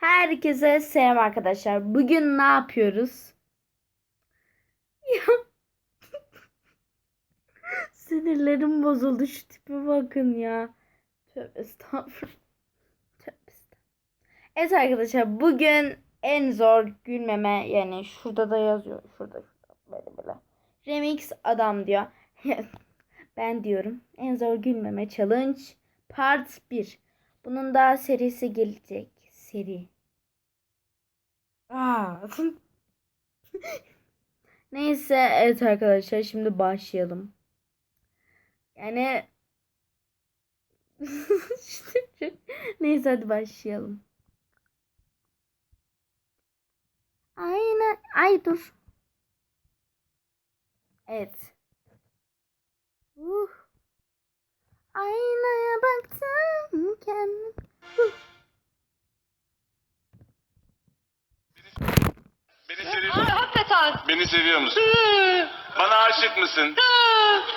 Herkese selam arkadaşlar. Bugün ne yapıyoruz? Ya. Sinirlerim bozuldu. Şu tipe bakın ya. Tövbe estağfurullah. Tövbe estağfurullah. Evet arkadaşlar bugün en zor gülmeme yani şurada da yazıyor. Şurada şurada böyle böyle. Remix adam diyor. ben diyorum. En zor gülmeme challenge part 1. Bunun da serisi gelecek. Seri. Aa. Neyse evet arkadaşlar şimdi başlayalım. Yani Neyse hadi başlayalım. Aynen. Ay dur. Evet. Uh. Aynaya baktım Beni seviyor musun? Bana aşık mısın?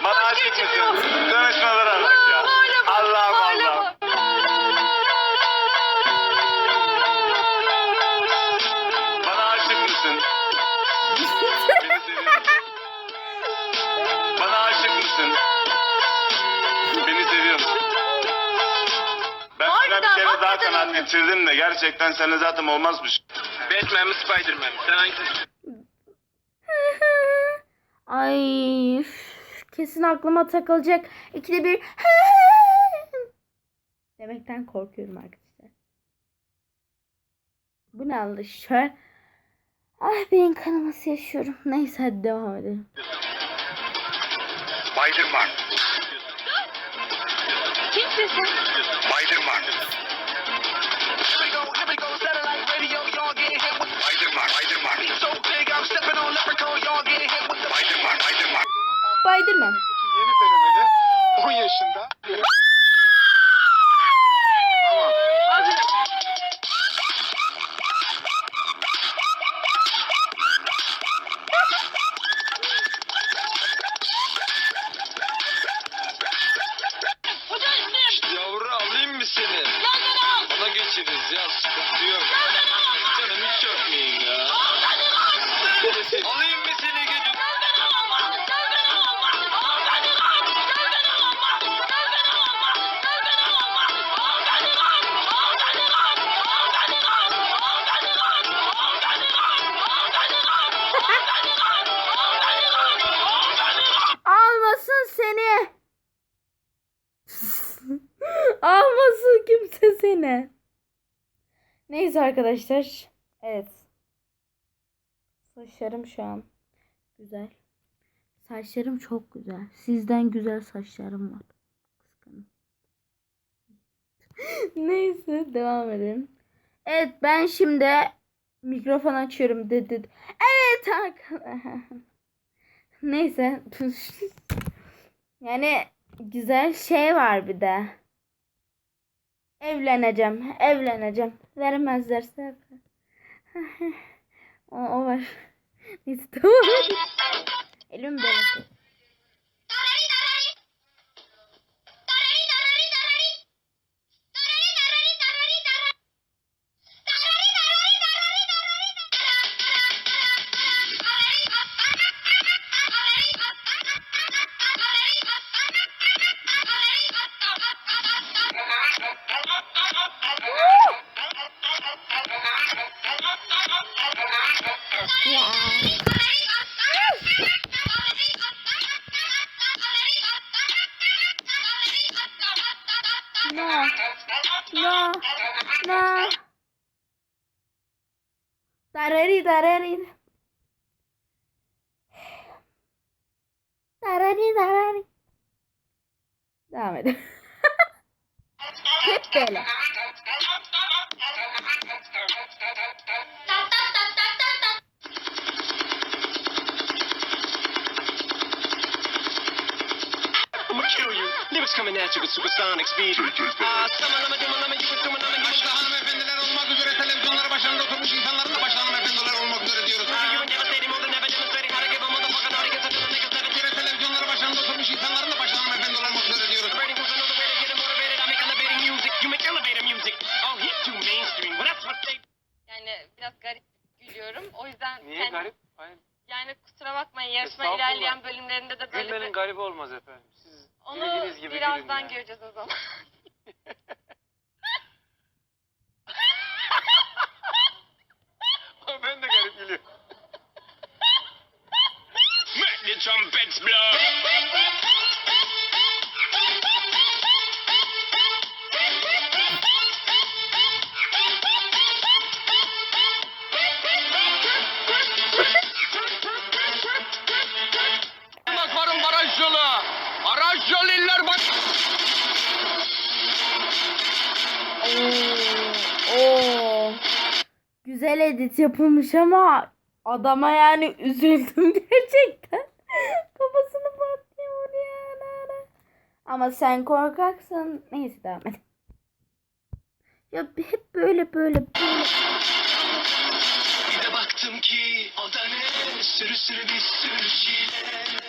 Bana Başka aşık mısın? Tanışmalara bak ya. Allah'ım Allah'ım. Bana aşık mısın? Bana aşık mısın? Beni seviyor musun? Ben sana bir kere daha kanaat getirdim de gerçekten seninle zaten olmazmış. Batman mi Spiderman mi? Sen hangisi? Ay üf, kesin aklıma takılacak. İkide bir demekten korkuyorum arkadaşlar. Bu ne aldı şöyle. Ah beyin kanaması yaşıyorum. Neyse hadi devam edelim. Baydırman. Kimsin sen? Arkadaşlar. Evet. Saçlarım şu an güzel. Saçlarım çok güzel. Sizden güzel saçlarım var. Kıskanın. Neyse devam edelim. Evet ben şimdi mikrofon açıyorum dedi. Evet arkadaşlar. Neyse. yani güzel şey var bir de. Evleneceğim. Evleneceğim. Vermezlerse. o, o var. Neyse tamam. Elim böyle. No. Tarari tarari. Tarari tarari. Devam edelim. Hep böyle. Kill you. Lyrics coming at you with supersonic speed. Summer, lama, duma, lama, you with duma, lama, you Başta hanımefendiler olmak üzere televizyonları başlarında oturmuş insanların da başta hanımefendiler olmak üzere diyoruz. You ain't never steady, more than never demonstrating how to give a motherfucking audience until the niggas that Bir kere televizyonları başlarında oturmuş insanların da başta hanımefendi olmak üzere diyoruz. Celebrating was another way to get motivated. I make elevating music. You make elevator music. He's too mainstream. Well, that's what they. biraz garip gülüyorum. O yüzden Niye garip? Hayır. Yani kusura bakmayın yarışma ilerleyen bölümlerinde de böyle Gülmenin bir... garibi olmaz efendim. Siz Onu gibi birazdan gülün ya. göreceğiz o zaman. ben de garip gülüyorum. Make the trumpets blow. Güzel edit yapılmış ama adama yani üzüldüm gerçekten. Kafasını patlıyor ya. Ama sen korkaksın. Neyse devam et. Ya hep böyle böyle böyle. Bir de baktım ki o da ne sürü sürü bir sürü çile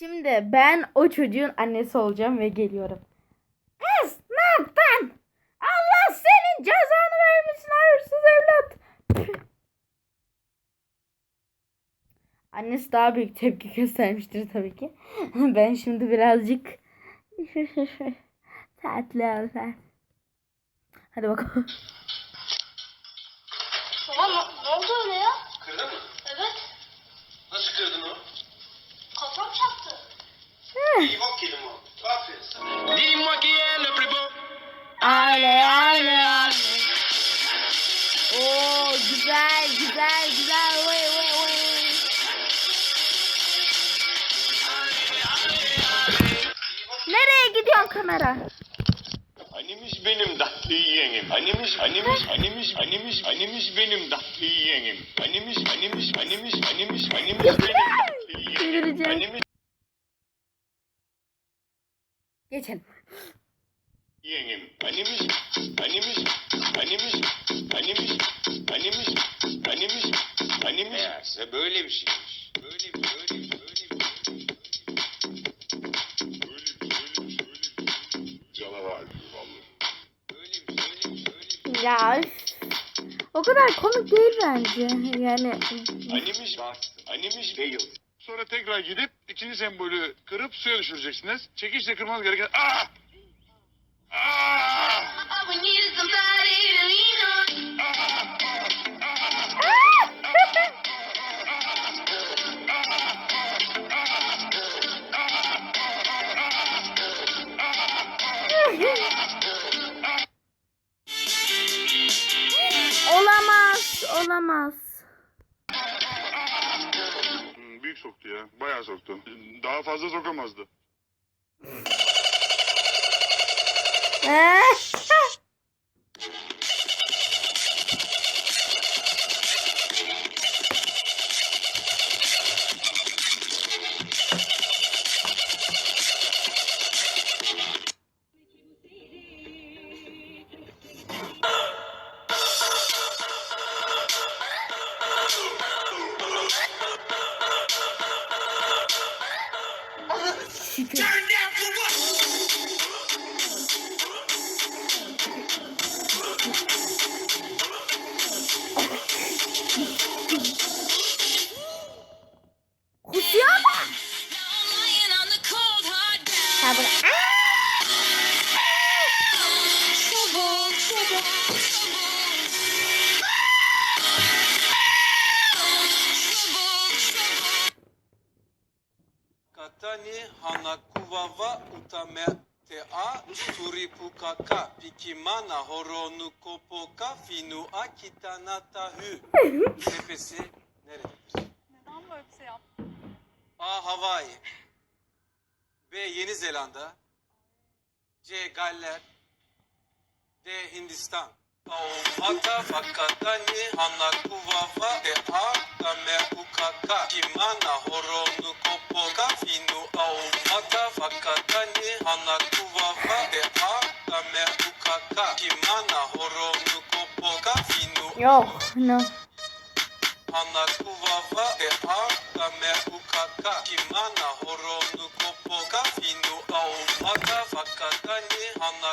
Şimdi ben o çocuğun annesi olacağım ve geliyorum. Kız ne yaptın? Allah senin cezanı vermesin hayırsız evlat. Annesi daha büyük tepki göstermiştir tabii ki. Ben şimdi birazcık tatlı olacağım. Hadi bakalım. Tamam ne oldu öyle ya? Kırdın mı? Evet Nasıl kırdın o? Kafam çaktı. İyi bak kelim o. Aferin sana. Dis-moi qui est le plus beau. Ale ale ale. Oo güzel güzel güzel. Vay vay vay. Nereye gidiyorsun kamera? Annemiz benim tatlı yeğenim. Annemiz, annemiz, annemiz, annemiz, annemiz benim tatlı yeğenim. Annemiz, annemiz, annemiz, annemiz, annemiz benim tatlı yeğenim. Delireceğim. Annemiz Geçelim. yeğenim. Annemiz, annemiz, annemiz, annemiz, annemiz, annemiz, annemiz. Meğerse böyle bir şeymiş. Böyle bir, böyle bir, böyle bir, bir. Ya o kadar komik değil bence. Yani Annemiz bastı. Annemiz değil. Sonra tekrar gidip ikinci sembolü kırıp suya düşüreceksiniz. Çekişle kırmanız gereken... On. olamaz, olamaz. Soktu ya. Bayağı soktu. Daha fazla sokamazdı. Turn Katani hanakuwa wa utametea turipukaka pikimana horonu kopoka finua kitanatahu. Nefesi nerededir? Neden böyle bir şey yaptın? A. Hawaii B. Yeni Zelanda C. Galler D. Hindistan Hata fakadani hana kuvafa e hata me ukaka kimana horonu kopoka. Finu au hata fakadani hana kuvafa e hata me ukaka kimana horonu kopoka. Finu Yok, no. Hana kuvafa e hata me ukaka kimana horonu kopoka. Finu au hata fakadani hana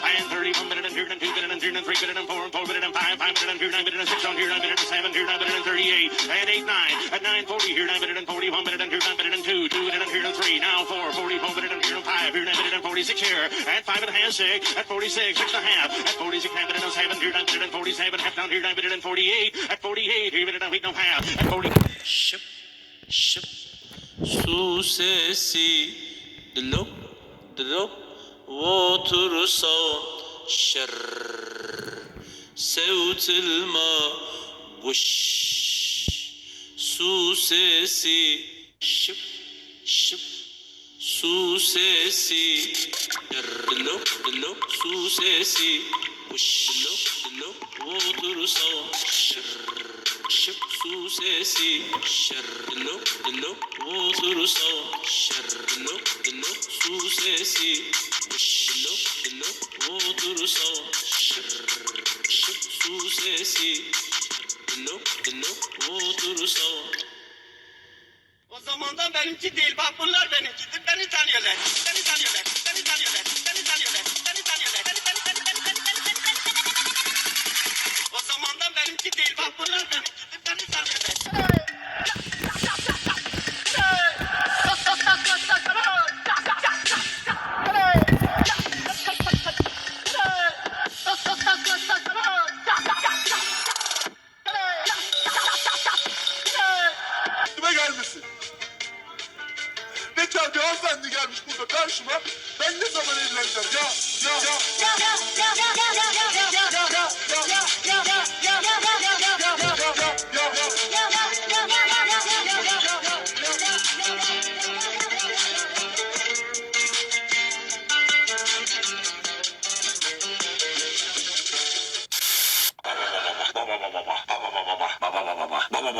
I am 31 and 2 and 3 and 4 4 and 5 5 and 2 9 and 6 here 9 and 7 here 9 and 38 8 9 at 940 here 9 and 41 here and 2 2 here and 3 now here and 5 here and 46 here at and a half at 46 and a half at 46 half and 7 here and 47 half down here 9 and 48 at 48 here and 8 and half at 40 şıp şıp. Su sesi. Dlop dlop water sound. Şer sevtil buş su sesi. Şıp şıp. Su sesi. Dlop dlop su sesi. Buş dlop dlop water sound. Şer şıp su sesi. Şerlo dilo otursa şerlo dilo su sesi. Şilo dilo otursa şır şıp su sesi. Dilo dilo otursa o zamandan benimki değil bak bunlar benimkidir beni tanıyorlar beni tanıyorlar beni tanıyorlar beni tanıyorlar beni tanıyorlar beni tanıyorlar. O zamandan benimki değil bak bunlar benimki.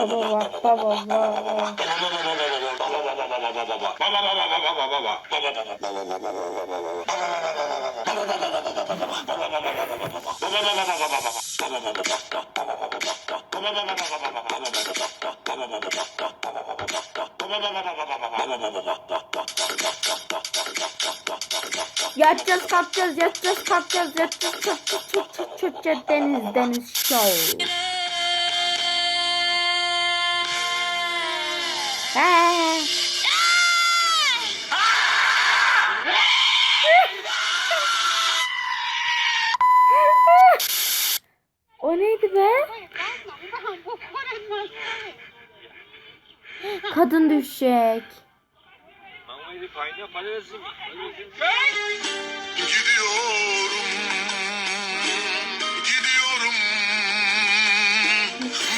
Baba bak baba baba. Yatacağız kalkacağız yatacağız kalkacağız yatacağız kalkacağız çut çut çut çut deniz deniz show. Düşecek. Gidiyorum, gidiyorum.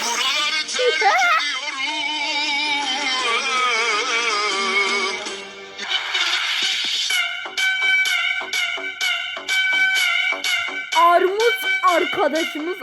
Buraları terk ediyorum. Armut arkadaşımız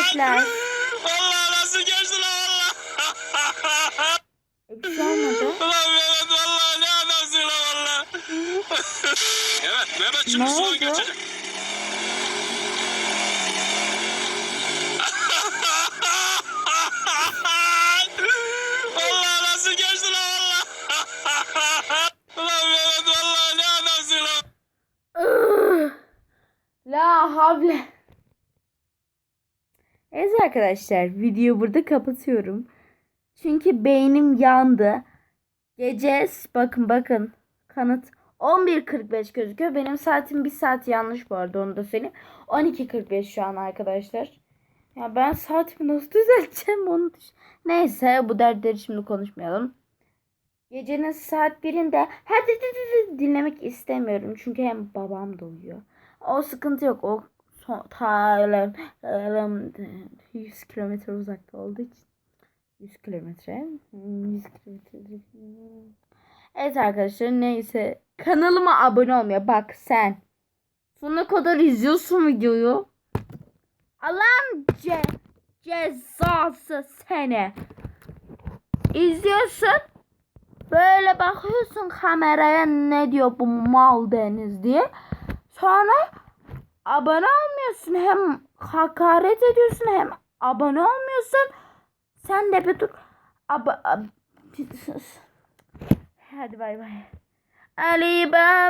düşecekler. Allah nasıl geçti lan bir şey olmadı. Ulan Mehmet vallahi ne adamsın lan valla. evet Mehmet şimdi Ne sudan oldu? geçecek. Vallahi nasıl geçti lan valla. Ulan Mehmet vallahi ne adamsın lan. La havle. Evet arkadaşlar videoyu burada kapatıyorum. Çünkü beynim yandı. Gece bakın bakın kanıt 11.45 gözüküyor. Benim saatim bir saat yanlış bu arada onu da söyleyeyim. 12.45 şu an arkadaşlar. Ya ben saatimi nasıl düzelteceğim onu düş- Neyse bu dertleri şimdi konuşmayalım. Gecenin saat birinde hadi di- di- di- dinlemek istemiyorum. Çünkü hem babam da uyuyor. O sıkıntı yok. O son, ta 100 kilometre uzakta olduğu için. 100 kilometre. Hmm, 100 kilometre. Evet arkadaşlar neyse. Kanalıma abone olmaya bak sen. Sonuna kadar izliyorsun videoyu. Allah'ın ce cezası seni. İzliyorsun. Böyle bakıyorsun kameraya ne diyor bu mal deniz diye. Sonra abone olmuyorsun. Hem hakaret ediyorsun hem abone olmuyorsun. Sen de bir dur. Aba, ab- Hadi bay bay. Ali Baba.